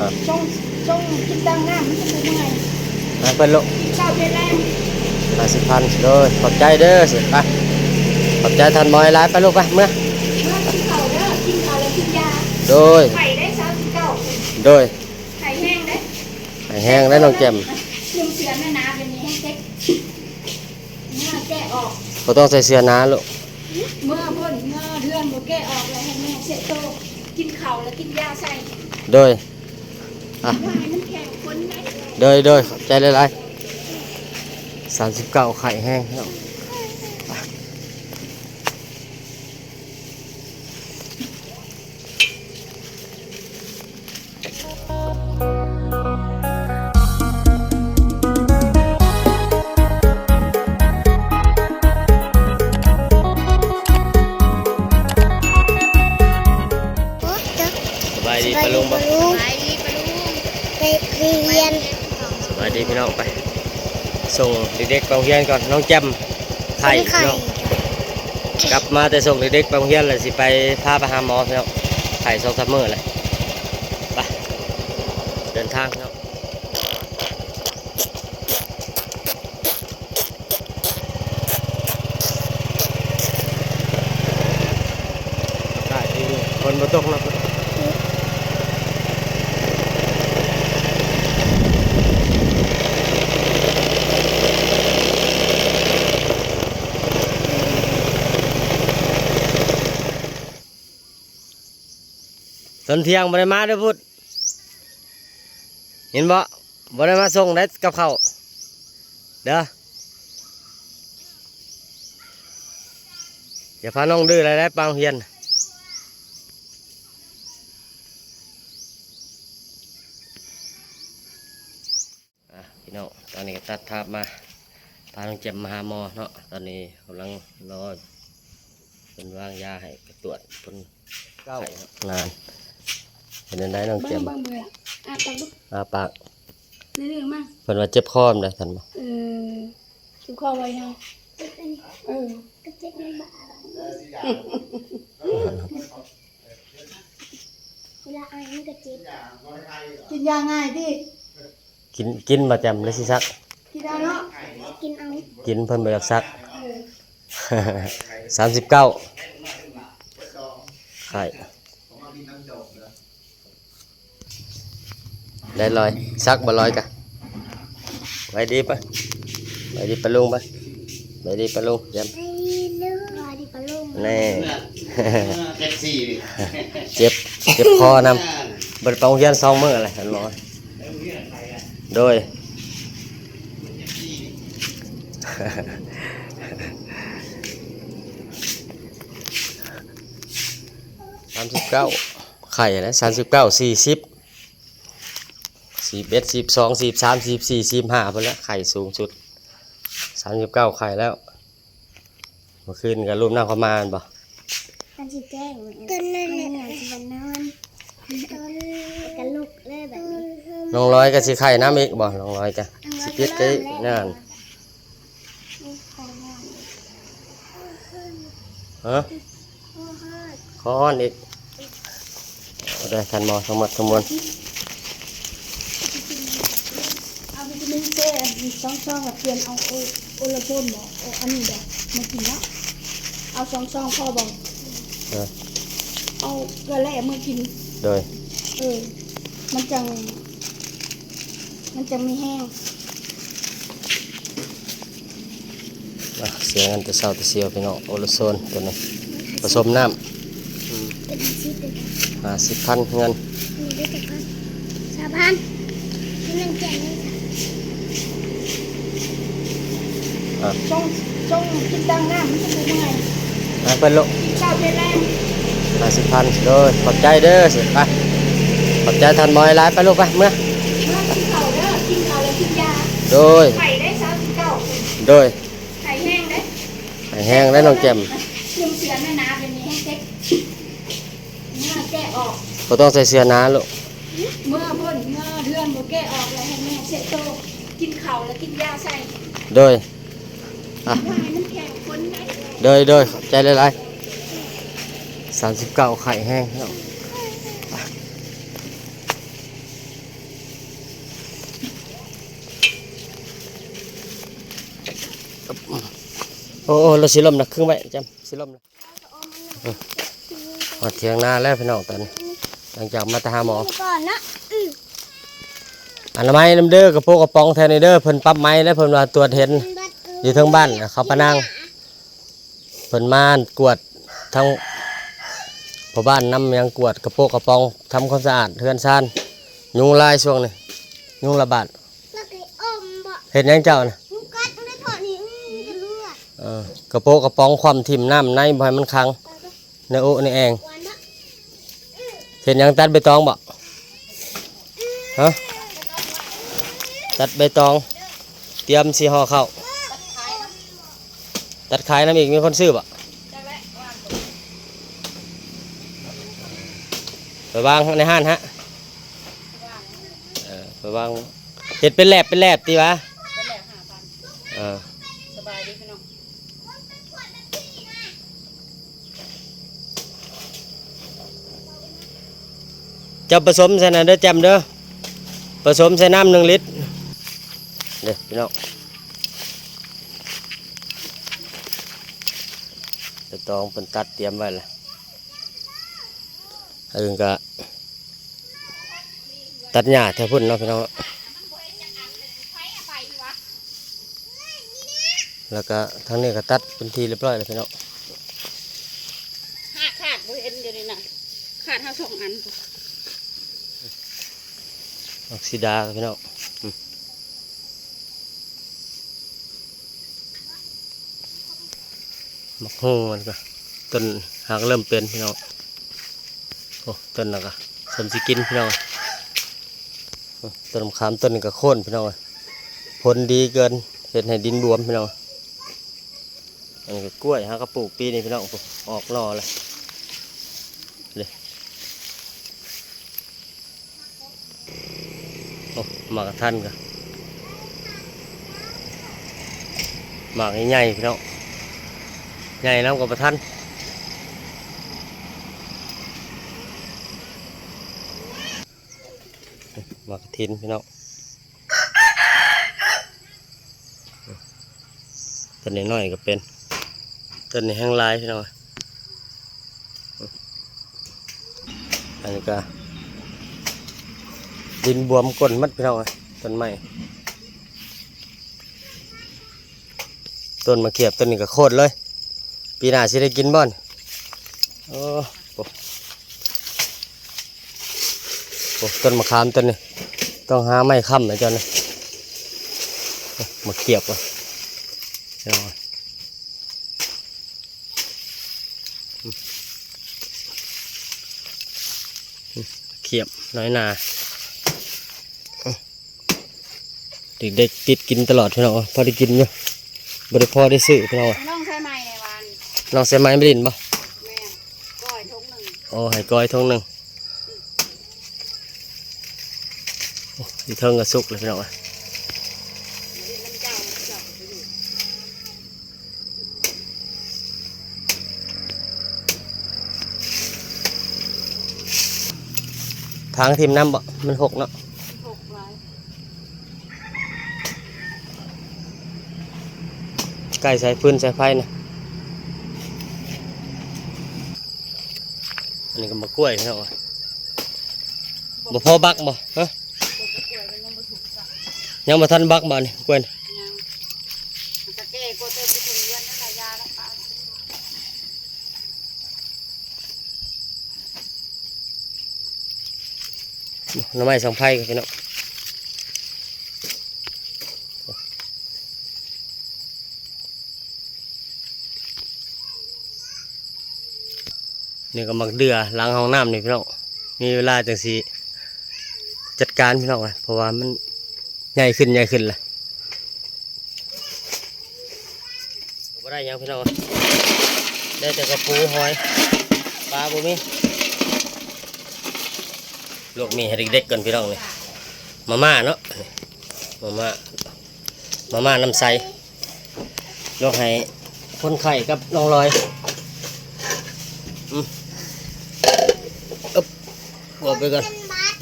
อะช่องช่องกินตังน้ำมันจะเป็นยังไงให้เพิ่นลูกเก้าเดือนแรกห้าสิบพันโดยขอบใจเด้อสิไปขอบใจทันมอยหลายไปลูกไปเมื่อเมื่อกินเข่าเด้อกินเข่าแล้วกินยาโดยไข่ได้สามสิบเก้าโดยไข่แห้งได้ให้แห้งและน้องแจ่มหนึ่งเสือแม่น้ำเป็นนี้ให้เซ็กเมื่อแกะออกก็ต้องใส่เสื้อหนาลูกเมื่อพ่นเมื่อเดือนโมแกะออกแล้วให้แม่เสร็จโตกินเข่าแล้วกินยาใส่โดย อะว่าให้มันแข็งคนได้โดยโดยขอบใจหลายๆสามสิบเก้าไข่แห้งครับโอ๊ยจ๊ะสบายดีปะลุงบ่ไปลุง ดีพี่น้องไป ส่งเด็กๆไปโรงเรียนก่อนน้องแจ่มไข่ไข่พี่น้องกลับมาแต่ส่งเด็กๆไปโรงเรียนเลยสิไปพาไปหาหมอพี่น้องไข่สองสามมื้อเลยไปเดินทางพี่น้องได้ดีคนบ่ตกนะ นเที่ยงบ่ได้มาเด้อพุดเห็นบ่บ่ได้มาส่งได้กับข้าวเด้ออย่าพาน้องดื้ออะไรได้ปังเฮียนอะพี่น้องตอนนี้ก็ตัดภาพมาพาน้องเจ็บมาหาหมอเนาะตอนนี้กำลังรอเป็นวางยาให้ไปตรวจเพิ่นเก้านาน เป็นจังไดน้องบ้าเจ็งบบ้างเบื่ออะตักลูกอาปากเรื่องมากเพิ่นว่าเจ็บคอมเลยท่านบ่เออคิวข้อไว้นะเออก็เจ็บในบ้านเวลาไอมันก็เจ็บกินยาง่ายดิกินกินมาจำเลยสิซัก กินเอาเนาะกินเอากินเพิ่นบ่อยากซักสามสิบเก้าไข่ ได้ลอยซักบ่ลอยกะไว้ดีปะไว้ดีปะลุงปะไว้ดีปะลุงเยี่ยมไปเลือดีปลุงแน่แท็กซี่ดิเจ็บเจ็บคอนำเบิดปโรงเรียนสองมืออะไรท่านหมอโดยสามสิบเก้าไข่นะสามสิบเก้าสี่สิบ สี่เอ็ดสิบสองสิบสามสิบสี่สิบห้าพอแล้วไข่สูงสุดสามสิบเก้าไข่แล้วเมื่อคืนกับรูปนั่งเขามาอันบ่มันจะแจ้งก็นั่นแหละจะมานอนกันลุกเลยแบบนี้น้องร้อยก็สิไข่น้ำอีกบ่น้องร้อยก็สิเจ็ดก็นั่นฮะขอฮ้อนอีกเอาได้ทันหมอทั้งหมดทั้งมวล เอาวิตามินเซ่ มีสองซองกับเปลี่ยนเอาโอโอลาโซนหมอเอาอันนี้เดี๋ยวมากินแล้วเอาสองซองพ่อบอกเออเอาเกลือแร่มากิน โดยเออ มันจัง มันจะไม่แห้งอะเสียเงินแต่เช้าแต่เสียวพี่น้องโอโลโซนตัวนี้ผสมน้เป็นชีพเป็นำห้าสิบพันเงินมีได้แต่ก็สาพันที่นั่งแจ้งเล ยอะช่องช่องกินตังน้ำมันจะเป็นยังไงให้เพิ่นลูกกินข้าวเดือนแรกห้าสิบพันโดยขอบใจเด้อสิไปขอบใจทันมอยหลายไปลูกไปเมื่อเมื่อกินข้าวเด้อกินข้าวแล้วกินยาโดยไข่ได้สามสิบเก้าโดยไข่แห้งได้ให้แห้งและน้องแจ่มหนึ่งเสือแม่น้ำเป็นนี้ให้เซ็กเมื่อแกะออกก็ต้องใส่เสื้อหนาลูกเมื่อพ่นเมื่อเดือนโมแกะออกแล้วให้แม่เสร็จโตกินข้าวแล้วกินยาใส่โดย เดยเดยขใจเลายๆสามสิบเก้าไข่แห้งแล้โอ้เราสิลมนะครึ่งไว้จำสิลมนะมาเถียงนาแล้วพี่น้องตอนนี้หลังจากมาตาหาหมออันไม้น้ำเด้อกระโปงกระปองแทนเด้อเพิ่นปั๊บไม้แล้วเพิ่นมาตรวจเห็น อยู่เทั้งบ้านน่ะเขาปะนั่งเพิ่นมากวดทั้งพ่อบ้านนำยังกวดกระโปรงกระป๋องทำความสะอาดเฮือนซ่านยุงลายช่วงนี้ยุงระบาดแล้วก็อมบ่เห็นยังเจ้านะมึงกัดไม่ได้ถอดนี่อืมจะเลือดเออกระโปรงกระป๋องความทิ่มน้ำในบ่ให้มันคังในโอะในแองวันนะเห็นยังตัดใบตองบ่ฮะตัดใบตอง เตรียมสีห่อเข้า วตัดขายน้ำอีกมีคนซื้อบ่ไปวางในห้านฮะเออไปวางเห็ดเป็นแหลบเป็นแหลบตีวะก็แหละห้าพันเออสบายดีพี่น้องเจะผสมใส่น้ำเด้อจำเด้อผสมใส่น้ำหนึ่งลิตรเด้อพี่น้องใบ ตองเป็นตัดเตรียมไว้ละอื่นก็ตัดหญ้าแถวพุ่นเนาะพี่น้องแล้วก็ทางนี้ก็ตัดเป็นทีเรียบร้อยแล้วพี่น้องห้าขาดบ่เห็นเดี๋ยวนี้น่ะขาดห้าสองอันออกซิดาพี่น้องอืม มักฮู้มันก็ต้นหากเริ่มเป็นพี่น้องโอ้ต้นนะก็สมสิกินพี่น้องต้นมะขามต้นก็โค่นพี่น้องผลดีเกินเห็ดให้ดินบวมพี่น้องอันนี้กล้วยหากระปลูกปีนี้พี่น้องออกหน่อเลยเลยโอ้หมากระทันก็หมากใหญ่ๆพี่น้อง ใหญ่น้ำกับประทันหมากกระทินพี่น้องต้นนี้น้อยก็เป็นต้นนี้แห้งลายพี่น้องอันนี้ก็ดินบวมก้นมัดพี่น้องต้นไม้ต้นมะเขียบต้นนี้ก็โคตรเลย ปีหน้าสิได้กินบ่อนโอ้โหโอ้ต้นมะขามต้นนี้ต้องหาไม้ค้ำนะจ๊ะนะมะเขียบว่ะเอาว่ะเขียบน้อยนาเด็กๆติดกินตลอดพี่น้องพอได้กินอยู่บริพอได้ซื้อพี่น้อง น้องใส่ไม้ไม่ดินปะแม่ก้อยทงหนึ่งโอ้ให้ก้อยทงหนึ่งโอ้ยเทิงก็สุกเลยพี่น้องเอ้ยดินน้ำเจ้าน้ำเจ้าไปอยู่ทางทีมน้ำบ่ มันหกเนาะหกร้อยใกล้ใส่พื้นใส่ไฟนะ อันนี้ก็มะกล้วยพี่น้องบ่พอบักบ่ฮะยังไม่ถูกสักยังบ่ทันบักบานี่กล้วยนี่ยังมันจะแก้ก็เต้นไปถึงเดือนนั่นแหละยาแล้วป่าหน้ำไม้สองไพ่กันพี่น้อง นี่ก็มักเดือหล้างห้องน้ำนี่พี่น้องมีเวลาจังสีจัดการพี่น้องเลยเพราะว่ามันใหญ่ขึ้นใหญ่ขึ้นเลยบ่ได้ยังพี่น้องได้แต่กระปูหอยปลาบุมีลวกมีให้เด็กๆก่อนพี่น้องเลยมาม่าเนาะมาม่ามาม่าน้ำใสลวกให้คนไข่กับน้องลอยอืม ไปก่อนเป็นบัตร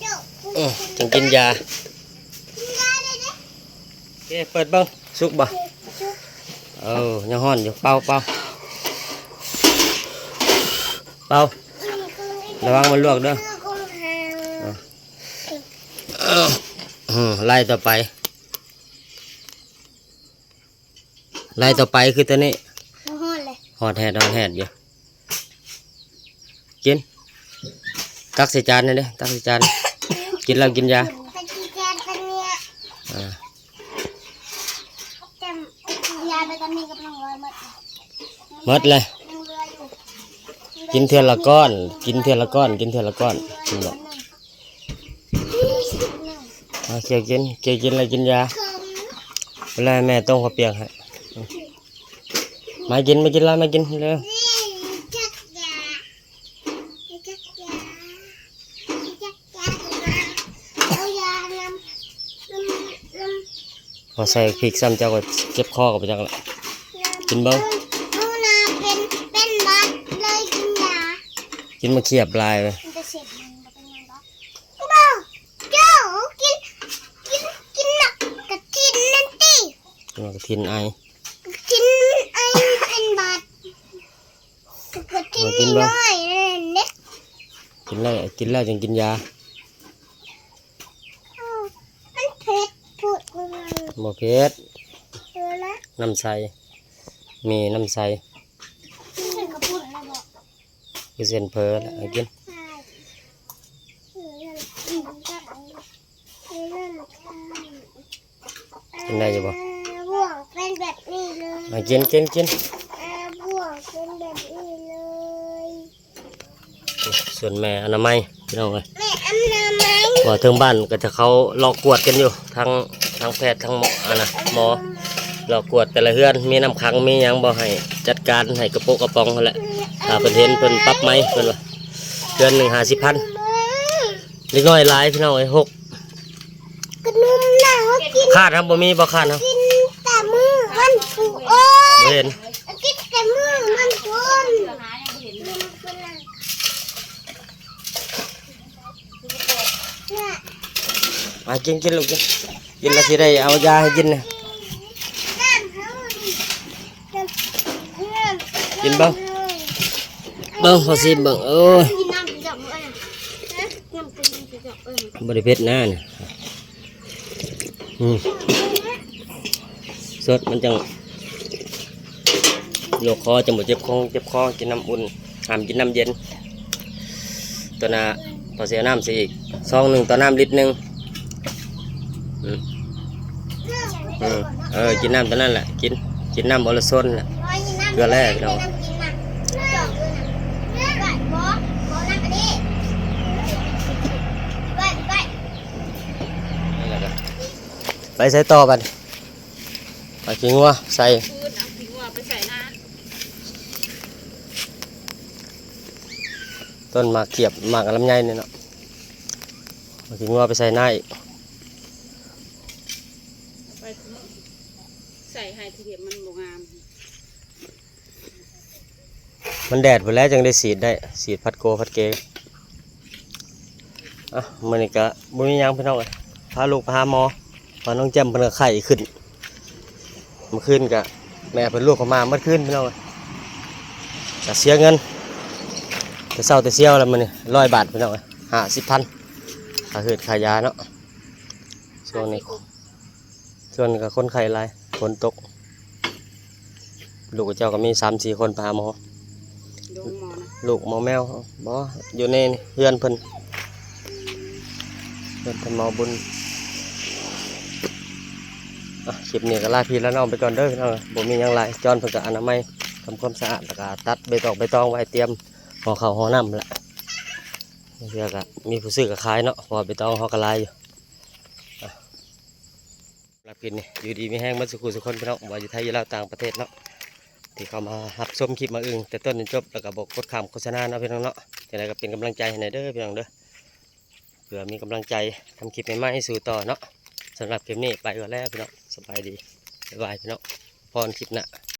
เดี๋ยวกูอืมจึงกินยากินยาเลยนะโอเคเปิดเบ้างสุกบ่เออยังฮ้อนอยู่เป่าเป่าเป่าระวังมันลวกเด้ออืมไล่ต่อไป ไล่ต่อไปคือตัวนี้บ่ฮอดเลยหอดแหดหอดแหดอยู่กิน ตักใส่จานนี่เด้ตักใส่จาน กินแล้วกินยาตะกี้แกนเป็นเนี่ยอ่าจำยาไปตอนนี้กำลังร้อยหมดหมดเลย ยังเหลืออยู่กินเทือละก้อน กินเทือละก้อน กินเทือละก้อนกินแบบเอาเคี่ยวกินเคี่ยวกินอะไรกินยาเวลาแม่ต้มข้าวเปียกให้อืมมากินมากินแล้วมากินเร็ว จักยาจักยาจักยาเอายานำนำนำ พอใส่พริกซ้ำเจ้าก็เจ็บคอกับไปจังละกินเบิ่งเอานาเป็นเป็นบัดเลยกินยากินมาเขียบลายไปมันจะเสร็จมันบ่เป็นยังบ่บ่เจ้ากินกินกินน่ะกะทินนั่นติกินมากระทินไอ กินไอ้เป็นบัดกะทินมากินบ่น้อยๆเนี่ยกินแล้วกินแล้วจึงกินยาเอามันเผ็ดพูด มันบ่เพชรเออละน้ำใสมีน้ำใสฉันก็พูดแล้วบอกคือเส้นเพอแล้วเอากินใช่เออนั่นอืมก็เอาเออนั่นค่ะกินได้อยู่บ่เออบ่วงเป็นแบบนี้เลยมากินกินกินเออบ่วงเป็นแบบนี้เลยส่วนแม่อนามัยพี่น้องเลยแม่อำนาไหมว่าถึงบ้านก็จะเขารอกวดกันอยู่ทั้ง ทั้งแพทย์ทั้งหมออะนะหมอรอกวดแต่ละเฮือนมีน้ำขังมีหยังบ่ให้จัดการให้กระโปะกระป๋องนั่นแหละถ้าเพิ่นเห็นเพิ่นปรับไหมเพิ่นว่าเดือนหนึ่งห้าสิบพันเล็กน้อยหลายพี่น้องเอ้ยหกกระนุ่มหนาเขากินคาดครับบ่มีบ่คาดครับกินแต่มือมันฟูโอ้บ่ยเห็นกินแต่มือมันฟูนเนี่ยมากินกินลูกกิน กินแล้วสิได้เอายาให้กินนะกินบิ่งบิ่งพอสิบิ่งโอ้ยบริเออบ่ได้เผ็ดหน้าน่ะอืมสดมันจังโยกคอจังบ่เจ็บคอเจ็บคอกินน้ำอุ่นหามกินน้ำเย็น ตัวน่ะพอเสียน้ำสิอีกซองหนึ่งต่อน้ำลิตรหนึ่งอืม อืมเออกินน้ำตัวนั้นแหละกินกินน้ำบริสุทธิ์แหละเกลือแร่พี่น้องน้ำกินน่ะจอกด้วยนะไปบอสบอสน้ำอันนี้ไปไปนั่นแหละครับไปใส่ต่อบัดไปขี้งัวใส่ปืนเอาทิ้งว่าไปใส่หน้าต้นหมากเขียบหมากลำไยนี่เนาะเอาขี้งัวไปใส่หน้าอีก ไปใส่ให้ ทีเดียวมันบ่งาม มันแดดไปแล้วจังได้สีดได้สีดพัดโกพัดเกอะมันนี่ก็บุญยังพี่น้องเอ้ยพาลูกพาหมอพาน้องแจ่มเพิ่นก็ไข้ขึ้นมื่อคืนก็แม่เป็นลูกเขามาเมื่อคืนพี่น้องเอ้ยก็เสียเงินแต่เศร้าแต่เสียวแล้วมันนี่ร้อยบาทพี่น้องห้าสิบพันค่าหืดค่ายาเนาะช่วงนี้ช่วนี้ก็คนไข้หลายฝนตก ลูกเจ้าก็มีสามสี่คนพาหมอดงหมอนะลูกหมอแมวบ่อยู่ในเฮือนเพิ่นเพิ่นเพิ่นหมอบุญอะคลิปนี้ก็ลาพี่แล้วน้องไปก่อนเด้อพี่น้องบ่มีหยังหลายจอนเพิ่นก็อนามัยทำความสะอาดแล้วก็ตัดใบตองใบตองไว้เตรียมห่อข้าวห่อน้ำแหละเพื่อก็มีผู้ซื้อก็ขายเนาะเพอใบตองเฮาก็หลายอยู่อะรับกินนี่อยู่ดีมีแห้งมาสุขุสุคนพี่น้องว่าอยู่ไทยอยู่ลาวต่างประเทศเนาะ ที่เขามาหับชมคลิปมาอึงแต่ต้นจนจบแล้วก็บอกกดคำโฆษณาเนาะพี่น้องเนาะจะได้ก็เป็นกำลังใจให้หนอยเด้อพี่น้องเด้อเผื่อมีกำลังใจทำคลิปใหม่ๆให้สู่ต่อเนาะสำหรับคลิปนี้ไปก่อนแล้วพี่น้องสบายดีบ๊ายบายพี่น้องพรคลิปหน้า